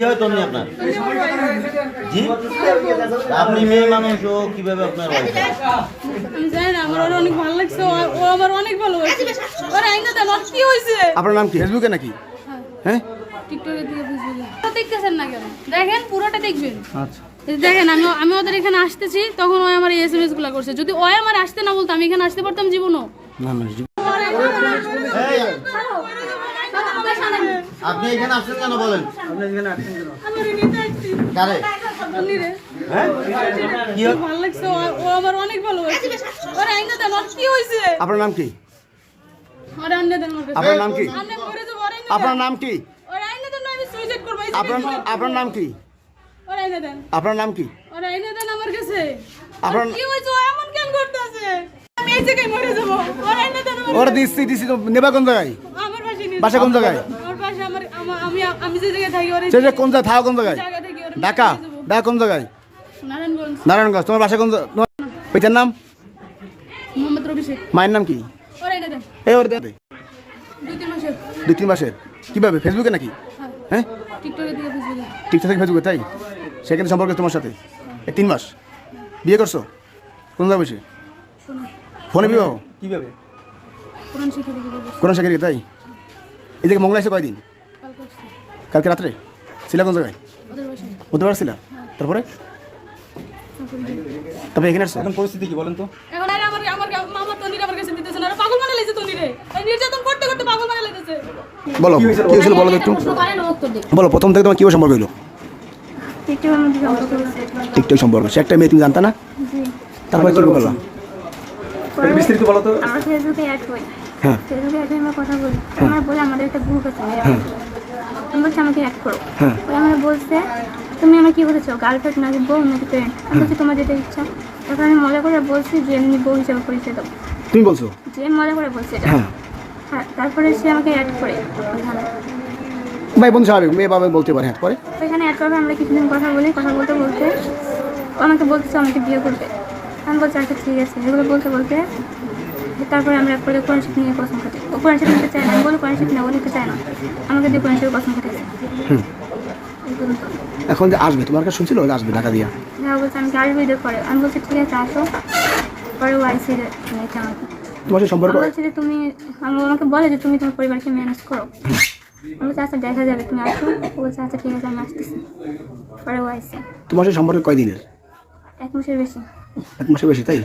কি হয় তন্নি আপনার? জি? আপনি মেয়ে মানুষ ও কীভাবে আপনার আমি জানি না আমার অনেক ভালো লাগছে ও আমার অনেক ভালোবাসে। ওর আইনা দেন ওর কি হয়েছে আপনার নাম কি? ফেসবুকে নাকি? হ্যাঁ। টিকটকে দিয়ে ফেসবুকে দেখতেছেন না কেন? দেখেন পুরোটা দেখবেন। আচ্ছা। দেখেন আমি আমি ওদের এখানে আসতেছি তখন ও আমার এস এম এসগুলা করছে। যদি ও আমার আসতে না বলতো আমি এখানে আসতে পারতাম জীবনও। না না এই, আপনি এখানে আসছেন কেন বলেন? কারে? হ্যাঁ? কি হয়? ভালো লাগছে ও ও আমার অনেক ভালোবাসে। ওর আইনা দেন ওর কি আপনার নাম কি? ওর আইনা দেন আমার কাছে আপনার নাম কি? আপনার নাম কি? আপনার। আপনার নাম কি? আপনার নাম কি? ওর আইনা দেন আমার কাছে। আপনার ওর কি হয়েছে ও এমন কেন করতেছে? আমি এই জায়গায় মরে যাব। ওর আইনা দেন আমার ওর দিচ্ছি দিচ্ছি নেবা কোন জায়গায়? বাসা কোন জায়গায়? আমা- যে জায়গায় থাকি ওর সে যে কোন জায়গায় থাকা কোন জায়গায়? জায়গা থেকে ওর ঢাকা? ঢাকা কোন জায়গায়? নারায়ণগঞ্জ। নারায়ণগঞ্জ। তোমার বাসা কোন তোমার পিতার নাম? মোহাম্মদ রবি শেখ মায়ের নাম কি? ওর দেন এই ওর দে দুই তিন মাসের। দুই তিন মাসের। কীভাবে? ফেসবুকে নাকি? হ্যাঁ। হ্যাঁ? টিকটকে দিয়ে ফেসবুকে। টিকটক থেকে ফেসবুকে তাই? সেখানে সম্পর্ক তোমার সাথে? এই তিন মাস। বিয়ে করছ? কোন জায়গায় বসে? শোনো। ফোনে বিবাহ? কীভাবে? কোরআন শিখে তাই? এই থেকে মঙ্গলা এসে কয়দিন? কালকে রাত্রে? ছিলা কোন জায়গায়? বুধবার ছিলা? তারপরে? তবে এখানে আসছো এখন পরিস্থিতি কি বলেন তো? এখন আরে আমার আমার মামা তনির আমার কাছে দিতেছে না। আরে পাগল মানে লাইছে তনিরে এই নির্যাতন করতে করতে পাগল মানে লাইতেছে। বলো কি হয়েছিল বলো একটু। বলো প্রথম থেকে তোমার কীভাবে সম্পর্ক হলো টিকটক সম্পর্ক। সে একটা মেয়ে তুমি জানতা না? জি। তারপরে কি পরে বিস্তারিত বলো তো। আমরা ফেসবুকে অ্যাড করি। হ্যাঁ। ফেসবুকে অ্যাড হয়ে আমরা কথা বলি। আমার বলে আমাদের একটা গ্রুপ আছে। আমি বলছি আমাকে অ্যাড করো। হ্যাঁ। ওরা আমার বলছে তুমি আমার কি বলেছ? গার্লফ্রেন্ড নাকি বউ নাকি ফ্রেন্ড আমি বলছি তোমার যেটা ইচ্ছা। তখন আমি মজা করে বলছি যে এমনি বউ হিসাবে পরিচয় দেবো তুমি বলছো? যে মজা করে বলছি এটা। হ্যাঁ। হ্যাঁ তারপরে সে আমাকে অ্যাড করে ভাই বন্ধু স্বাভাবিক মেয়ে বাবা বলতে পারে হ্যাঁ পরে ওইখানে অ্যাড করবে আমরা কিছুদিন কথা বলি কথা বলতে বলতে ও আমাকে বলতেছে আমাকে বিয়ে করবে। আমি বলছি আচ্ছা ঠিক আছে। এগুলো বলতে বলতে তারপরে আমরা এক করে কোরআন শিখ নিয়ে কসম খাটি ও কোরআন শিখ নিতে চায় না আমি বলি কোরআন শিখ নেব নিতে চায় না। আমাকে দিয়ে কোরআন শিখে কসম এই এখন যে আসবে তোমার কাছে শুনছিল আসবে ঢাকা দিয়া? হ্যাঁ বলছে আমি আসব ঈদের পরে? আমি বলছি ঠিক আছে আসো। পরে ও আইসি নিয়েছে আমাকে। তোমার সাথে সম্পর্ক? বলছি যে তুমি আমি আমাকে বলে যে তুমি তোমার পরিবারকে ম্যানেজ করো। আমি বলছি আচ্ছা দেখা যাবে তুমি আসো। ও বলছে আচ্ছা ঠিক আছে আমি আসতেছি। পরে ও আইসে। তোমার সাথে সম্পর্ক কয়দিনের? এক মাসের বেশি। এক মাসের বেশি তাই।